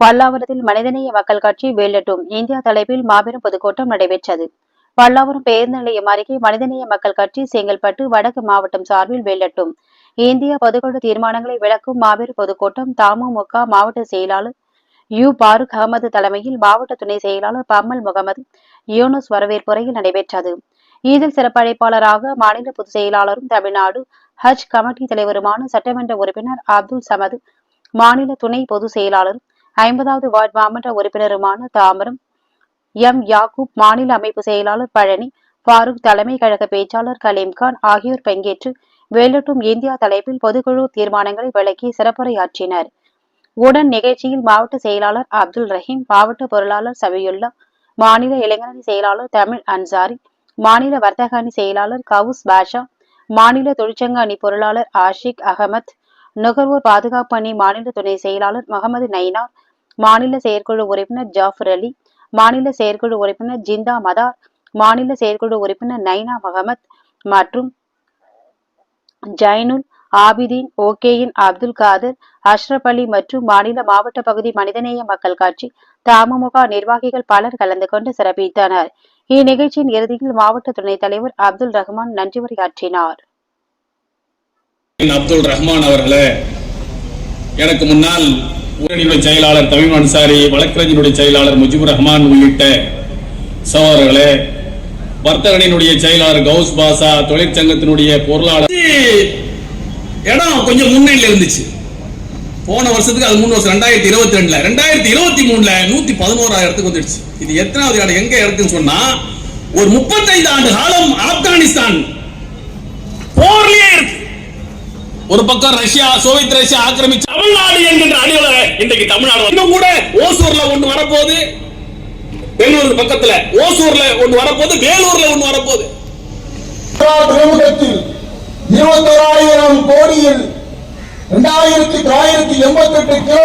பல்லாவரத்தில் மனிதநேய மக்கள் கட்சி வெல்லட்டும் இந்தியா தலைப்பில் மாபெரும் பொதுக்கூட்டம் நடைபெற்றது. பல்லாவரம் பேருந்து நிலையம் அருகே மனிதநேய மக்கள் கட்சி செங்கல்பட்டு வடக்கு மாவட்டம் சார்பில் வெல்லட்டும் இந்திய பொதுக்குழு தீர்மானங்களை விளக்கும் மாபெரும் பொதுக்கூட்டம் தமுமுக மாவட்ட செயலாளர் யு. பாருக் அகமது தலைமையில் மாவட்ட துணை செயலாளர் பம்மல் முகமது யூனஸ் வரவேற்புரையில் நடைபெற்றது. இதில் சிறப்பழைப்பாளராக மாநில பொதுச் செயலாளரும் தமிழ்நாடு ஹஜ் கமிட்டி தலைவருமான சட்டமன்ற உறுப்பினர் அப்துல் சமது மாநில துணை பொதுச் செயலாளரும் ஐம்பதாவது வார்டு மாமன்ற உறுப்பினருமான தாமரம் எம். யாக்கூப் மாநில அமைப்பு செயலாளர் பழனி ஃபாரூக் தலைமை கழக பேச்சாளர் கலீம்கான் ஆகியோர் பங்கேற்று வெல்லட்டும் இந்தியா தலைப்பில் பொதுக்குழு தீர்மானங்களை விளக்கி சிறப்புரையாற்றினர். உடன் நிகழ்ச்சியில் மாவட்ட செயலாளர் அப்துல் ரஹீம் மாவட்ட பொருளாளர் சபியுல்லா மாநில இளைஞரணி செயலாளர் தமிழ் அன்சாரி மாநில வர்த்தக அணி செயலாளர் கவுஸ் பாஷா மாநில தொழிற்சங்க அணி பொருளாளர் ஆஷிக் அகமத் நுகர்வோர் பாதுகாப்பு அணி மாநில துணை செயலாளர் முகமது நைனார் மாநில செயற்குழு உறுப்பினர் ஜாஃபர் அலி மாநில செயற்குழு உறுப்பினர் ஜிந்தா மதார் மாநில செயற்குழு உறுப்பினர் நைனா மகமத் மற்றும் ஜைனுல் ஆபிதீன் ஓகேயின் அப்துல் காதர் அஷ்ரப் அலி மற்றும் மாநில மாவட்ட பகுதி மனிதநேய மக்கள் கட்சி தமுமுக நிர்வாகிகள் பலர் கலந்து கொண்டு சிறப்பித்தனர். இந்நிகழ்ச்சியின் இறுதியில் மாவட்ட துணைத் தலைவர் அப்துல் ரஹ்மான் நன்றி உரையாற்றினார். அப்துல் ரஹ்மான் அவர்களே எனக்கு முன்னால் ஊரணியுடைய செயலாளர் தமிழ் அன்சாரி வழக்கறிஞருடைய செயலாளர் முஜிபுர் ரஹ்மான் உள்ளிட்ட சகோதரர்களே வர்த்தகனினுடைய செயலாளர் கௌஸ் பாசா தொழிற்சங்கத்தினுடைய பொருளாளர். இடம் கொஞ்சம் முன்னணியில இருந்துச்சு. போன வருஷத்துக்கு அது மூணு வருஷம் ரெண்டாயிரத்தி இருபத்தி ரெண்டுல. ரெண்டாயிரத்தி இருபத்தி மூணுல நூத்தி பதினோராயிரத்துக்கு வந்துடுச்சு. இது எத்தனாவது இடம் எங்க இருக்குன்னு சொன்னா ஒரு முப்பத்தைந்து ஆண்டு காலம் ஆப்கானிஸ்தான் ஒரு பக்கம் ரஷ்யா சோவியத் ரஷ்யா ஆக்கிரமிச்சு தமிழ்நாடு என்கின்ற அணிகளை இன்றைக்கு தமிழ்நாடு இன்னும் கூட ஓசூர்ல ஒண்ணு வரப்போகுது. பெங்களூர் பக்கத்துல ஓசூர்ல ஒண்ணு வரப்போகுது வேலூர்ல ஒண்ணு வரப்போகுது. துறைமுகத்தில் இருபத்தோராயிரம் கோடியில் இரண்டாயிரத்தி தொள்ளாயிரத்தி எண்பத்தி எட்டு கிலோ